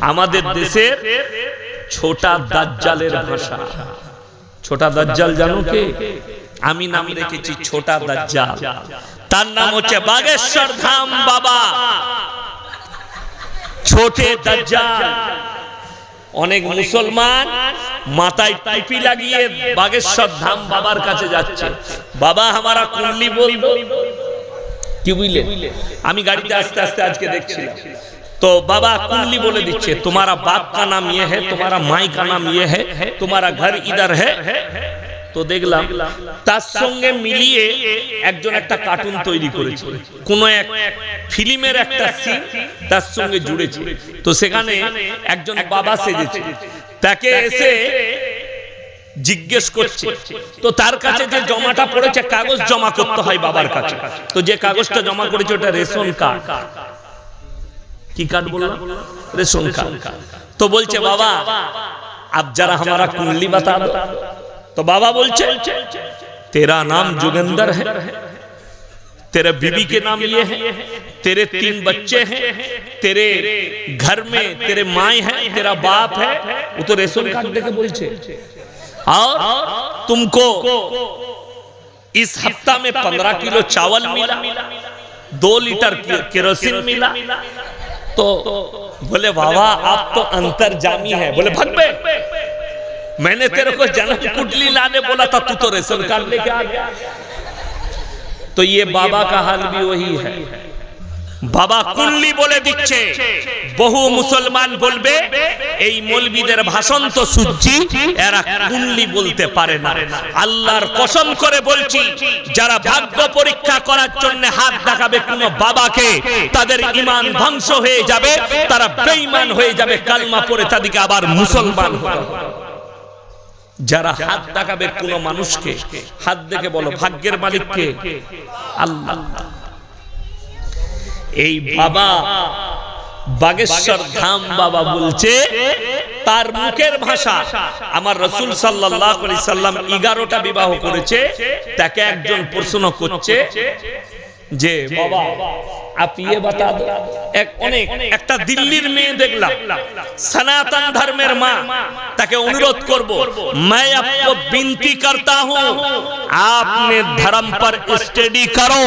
আমাদের দেশের ছোটা দাজ্জালের ভাষা। ছোটা দাজ্জাল জানো কে? আমি নাম রেখেছি ছোটা দাজ্জাল। তার নাম হচ্ছে বাগেশ্বর ধাম বাবা। ছোটে দাজ্জাল। অনেক মুসলমান মাথায় টুপি লাগিয়ে বাগেশ্বর ধাম বাবার কাছে যাচ্ছে। বাবা আমারা কুল্লি বলব। কি বুঝলে? আমি গাড়িতে আস্তে আস্তে আজকে দেখছিলাম। तो बाबा कुंडली बोले दीजिए तुम्हारा बाप का नाम ये है तुम्हारा माई का नाम ये है तुम्हारा घर इधर है তো দেখলাম তার সঙ্গে মিলিয়ে একজন একটা কার্টুন তৈরি করেছে কোন এক ফিল্মের একটা সিন তার সঙ্গে জুড়েছে তো সেখানে একজন বাবা সেজেছে তাকে এসে জিজ্ঞেস করছে তো তার কাছে যে জমাটা পড়েছে কাগজ জমা করতে হয় বাবার কাছে তো যে কাগজটা জমা করেছে ওটা রেশন কার্ড की काट बोलना रेशम कार्ड तो बोलचे बाबा आप जरा हमारा कुंडली बता दो तो बाबा बोलचे तेरा नाम जोगेंद्र है तेरे बीबी के नाम लिए है तेरे तीन बच्चे हैं तेरे घर में तेरे माए हैं तेरा बाप है वो तो रेशम कार्ड लेके बोलचे और तुमको इस हफ़्ता में पंद्रह किलो चावल मिला दो लीटर केरोसिन मिला तो बोले बाबा आप तो अंतर जामी है। बोले भगवे मैंने तेरे को जन्म कुंडली लाने बोला था, तू तो रेशन कार्ड लेके आ गया। तो ये बाबा का हाल भी वही है। বাবা কুল্লি বলে দিচ্ছে। বহু মুসলমান বলবে, এই মৌলবীদের ভাষণ তো শুনছি, এরা কুল্লি বলতে পারে না। আল্লাহর কসম করে বলছি, যারা ভাগ্য পরীক্ষা করার জন্য হাত দেখাবে কোন বাবাকে, তাদের ইমান ধ্বংস হয়ে যাবে, তারা বেঈমান হয়ে যাবে, কালমা পড়ে তাদেরকে আবার মুসলমান হবে। যারা হাত দেখাবে কোন মানুষকে, হাত দেখে বলো, ভাগ্যের মালিককে? আল্লাহ। এই বাবা বাগেশ্বর ধাম বাবা বলছে, তার মুখের ভাষা। আমার রসুল সাল্লাহ সাল্লাম এগারোটা বিবাহ করেছে, তাকে একজন প্রশ্ন করছে যে বাবা आप ये बता दो এক অনেক একটা দিল্লির মেয়ে দেখলাম সনাতন ধর্মের মা তাকে অনুরোধ করব मैं आपको विनती करता हूं आपने धर्म पर स्टडी करो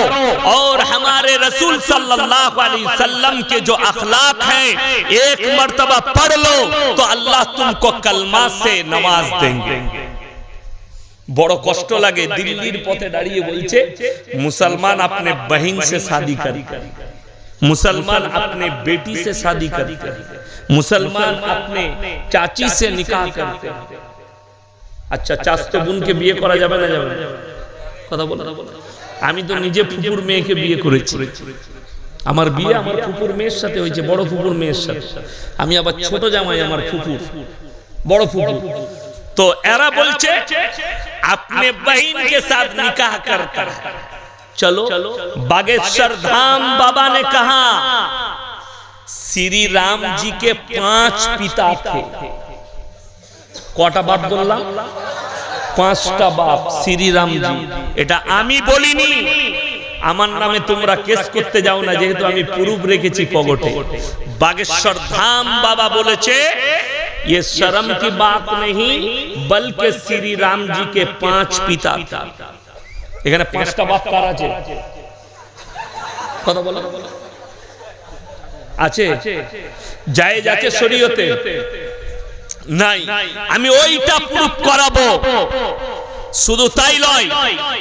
और हमारे रसूल सल्लल्लाहु अलैहि वसल्लम के जो अखलाक हैं एक मर्तबा पढ़ लो तो अल्लाह तुमको कलमा से नवाज देंगे বড় কষ্ট লাগে দিল্লির পথে দাঁড়িয়ে বলছে, মুসলমান আপনি বহিন সে শাদি করি, মুসলমান আপনি বেটি সে শাদি করি, মুসলমান আপনি চাচি সে নিকাহ করতে আচ্ছা চাস্ত বোনকে বিয়ে করা যাবে না যাবে? কথা বলো। আমি তো নিজে ফুপুর মেয়েকে বিয়ে করেছি। আমার বিয়ে আমার ফুপুর মেয়ের সাথে হয়েছে, বড় ফুপুর মেয়ের সাথে। আমি আবার ছোট জামাই আমার ফুপুর, বড় ফুপুর। তো এরা বলছে আপনি बहन के साथ निकाह करता है चलो बागेश्वर धाम बाबा ने कहा श्री राम जी के पांच पिता थे কটা বাপ বললাম পাঁচটা বাপ শ্রীরাম জি এটা আমি বলিনি আমার নামে তোমরা কেস করতে যাও না যেহেতু আমি পুরুব রেখেছি পগটে বাগেশ্বর ধাম বাবা বলেছে ये शर्म की बात नहीं बल्कि श्री राम जी के पांच पिता था এখানে পাঁচটা বাপ কার আছে কথা বলো আছে জায়েজ আছে শরীয়তে নাই আমি ওইটা প্রুফ করাবো শুধু তাই নয়,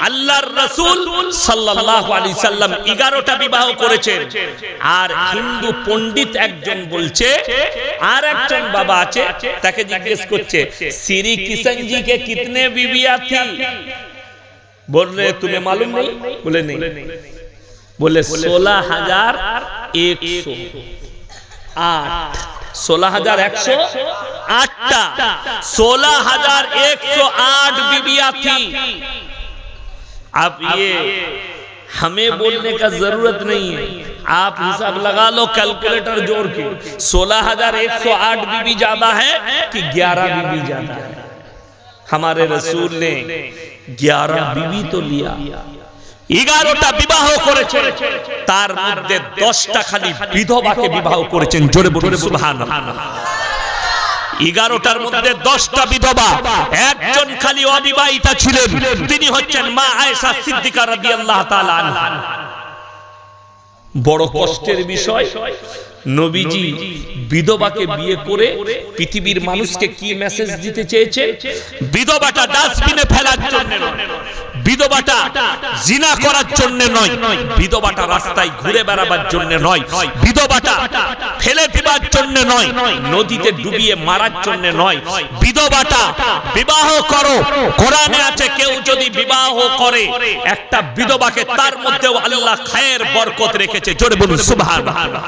আল্লাহর রসুল সাল্লাল্লাহু আলাইহি সাল্লাম 11টা বিবাহ করেছেন। আর হিন্দু পণ্ডিত একজন বলছে, আর একজন বাবা আছে, তাকে জিজ্ঞেস করছে, শ্রী কিষণ কে কিতনে বিবিয়া থি বললে, তুমি মালুম নেই? বলে নেই। বলে 16100 আট 16100 आठटा सोलह हजार एक सौ आठ बीबिया थी अब ये हमें बोलने का जरूरत नहीं है आप हिसाब लगा लो कैलकुलेटर जोड़ के सोलह हजार एक सौ आठ बीबी ज्यादा है कि ग्यारह बीबी ज्यादा है हमारे रसूल ने ग्यारह बीवी तो लिया এগারোটা বিবাহ করেছে তার মধ্যে দশটা খালি বিধবাকে বিবাহ করেছেন জোরে বলুন সুবহান এগারোটার মধ্যে দশটা বিধবা। একজন খালি অবিবাহিতা ছিলেন। তিনি হচ্ছেন মা আয়েশা সিদ্দিকা বড় কষ্টের বিষয়। নবীজি বিধবাকে বিয়ে করে পৃথিবীর মানুষকে কি মেসেজ দিতে চেয়েছে? বিধবাটা ডাস্টবিনে ফেলার জন্য বিধবাটা জিনা করার জন্য নয়। বিধবাটা রাস্তায় ঘুরে বেড়াবার জন্য নয়। বিধবাটা ফেলে দেবার জন্য নয়। নদীতে ডুবিয়ে মারার জন্য নয়। বিধবাটা বিবাহ করো। কোরআনে আছে, কেউ যদি বিবাহ করে, একটা বিধবাকে তার মধ্যেও আল্লাহ খায়ের বরকত রেখেছে। জোরে বলুন, সুবহানাল্লাহ।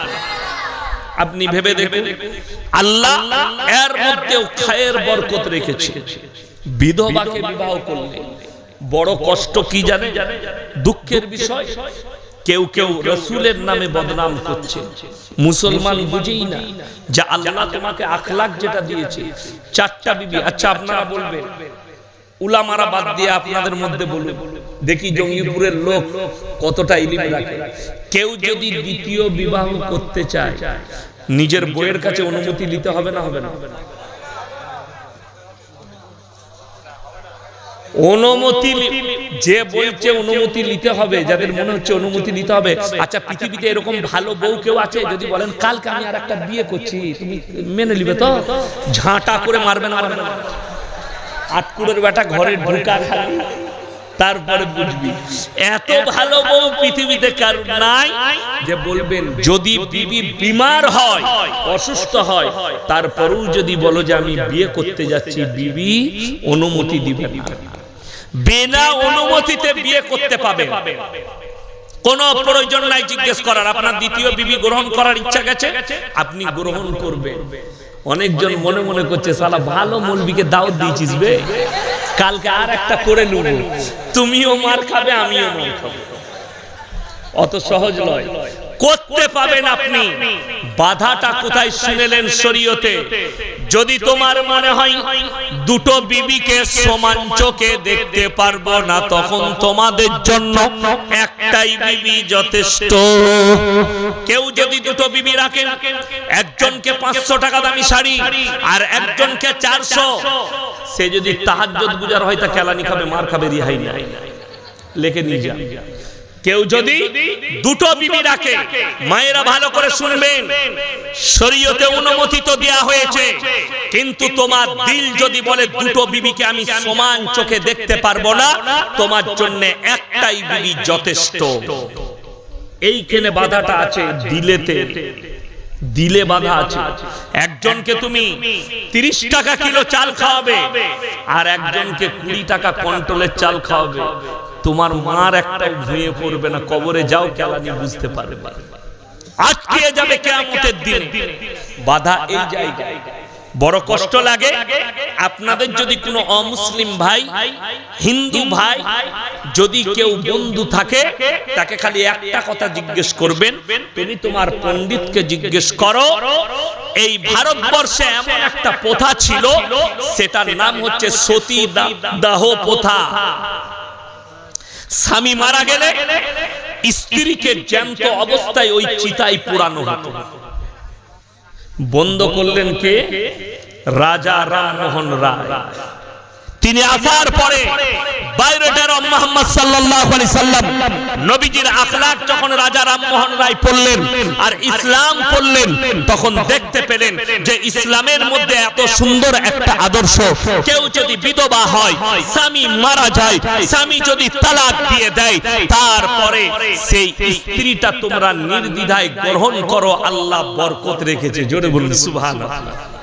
আপনি ভেবে দেখুন আল্লাহ এর মধ্যেও খায়ের বরকত রেখেছে। বিধবাকে বিবাহ করলে বড় কষ্ট কি জানে? দুঃখের বিষয়? কেউ কেউ রসুলের নামে বদনাম করছে। মুসলমান বুঝেই না যে আল্লাহ তোমাকে আখলাক যেটা দিয়েছে। চারটা বিবি আচ্ছা আপনারা বলবেন। উলামারা বাদ দিয়ে আপনাদের মধ্যে বলুন। দেখি জঙ্গিপুরের লোক কতটা ইলিম রাখে। কেউ যদি দ্বিতীয় বিবাহ করতে চায় নিজের বইয়ের কাছে অনুমতি নিতে হবে না হবে না। অনুমতি যে বলছে অনুমতি নিতে হবে, যাদের মনে হচ্ছে অনুমতি নিতে হবে আচ্ছা পৃথিবীতে এরকম ভালো বউ কেউ আছে? যদি বলেন, কালকে আমি আর একটা বিয়ে করছি, তুমি মেনে নিবে তো? ঝাঁটা করে মারবে না মারবে না। আটকুড়ের বেটা ঘরে ঢুকা খালি। তারপরে বুঝবি। এত ভালো বউ পৃথিবীতে কারণ নাই যে বলবেন যদি বিবি বিমার হয় অসুস্থ হয় তারপরেও যদি বলো যে আমি বিয়ে করতে যাচ্ছি বিবি অনুমতি দিবে না। বিনা অনুমতিতে বিয়ে করতে পাবে কোন প্রয়োজন নাই জিজ্ঞেস করার। আপনার দ্বিতীয় বিবি গ্রহণ করার ইচ্ছা গেছে আপনি গ্রহণ করবেন। অনেকজন মনে মনে করছে সালা ভালো মৌলবিকে দাওয়াত দিয়েছিস বে। কালকে আর একটা করে নেব। তুমিও মার খাবে, আমিও মার খাব। অত সহজ নয়। করতে পাবেন আপনি। বাধাটা কোথায় শুনেলেন শরীয়তে? যদি তোমার মনে হয় দুটো বিবিকে সমান চোখে দেখতে পারব না, তখন তোমাদের জন্য একটাই বিবি যথেষ্ট। কেউ যদি দুটো বিবি রাখেন একজনকে পাঁচশো টাকা দামি শাড়ি আর একজনকে চারশো। সে যদি তাহাজ গুজার হয় তা কেলানি খাবে মার খাবে রিহাই নাই। লেখে নিয়ে যান কেউ যদি দুটো বিবি রাখে মায়েরা ভালো করে শুনবেন। শরীয়তে অনুমতি তো দেয়া হয়েছে। কিন্তু তোমার দিল যদি বলে দুটো বিবিকে আমি সমান চোখে দেখতে পারব না, তোমার জন্য একটাই বিবি যথেষ্ট। এইখানে বাধাটা আছে দিলেতে। দিলে বাধা আছে। একজনকে তুমি তিরিশ টাকা কিলো চাল খাওয়াবে, আর একজনকে কুড়ি টাকা কন্ট্রোলের চাল খাওয়াবে। তোমার মার একটা ভুঁয়ে পড়বে না, কবরে যাও কেলানি বুঝতে পারবে। আজকে যাবে কেয়ামতের দিন। বাধা এই জায়গায়। বড় কষ্ট লাগে। আপনাদের যদি কোনো অমুসলিম ভাই, হিন্দু ভাই, যদি কেউ বন্ধু থাকে, তাকে খালি একটা কথা জিজ্ঞেস করবেন, তুমি তোমার পণ্ডিতকে জিজ্ঞেস করো, এই ভারতবর্ষে এমন একটা প্রথা ছিল, সেটার নাম হচ্ছে সতী দাহ প্রথা। স্বামী মারা গেলে স্ত্রীকে জ্যান্ত অবস্থায় ওই চিতাই পুরানো হতো। বন্ধ করলেন কে? রাজা রামমোহন রায়। তিনি আসার পরে বাইরেটার মোহাম্মদ সাল্লাল্লাহু আলাইহি সাল্লাম নবীজির আখলাক যখন রাজা রামমোহন রায় পড়লেন আর ইসলাম পড়লেন, তখন দেখতে পেলেন যে ইসলামের মধ্যে এত সুন্দর একটা আদর্শ। কেউ যদি বিধবা হয়, স্বামী মারা যায়, স্বামী যদি তালাক দিয়ে দেয়, তারপরে সেই স্ত্রীটা তোমরা নির্দ্বিধায় গ্রহণ করো, আল্লাহ বরকত রেখেছে। জোরে বলুন, সুবহানাল্লাহ।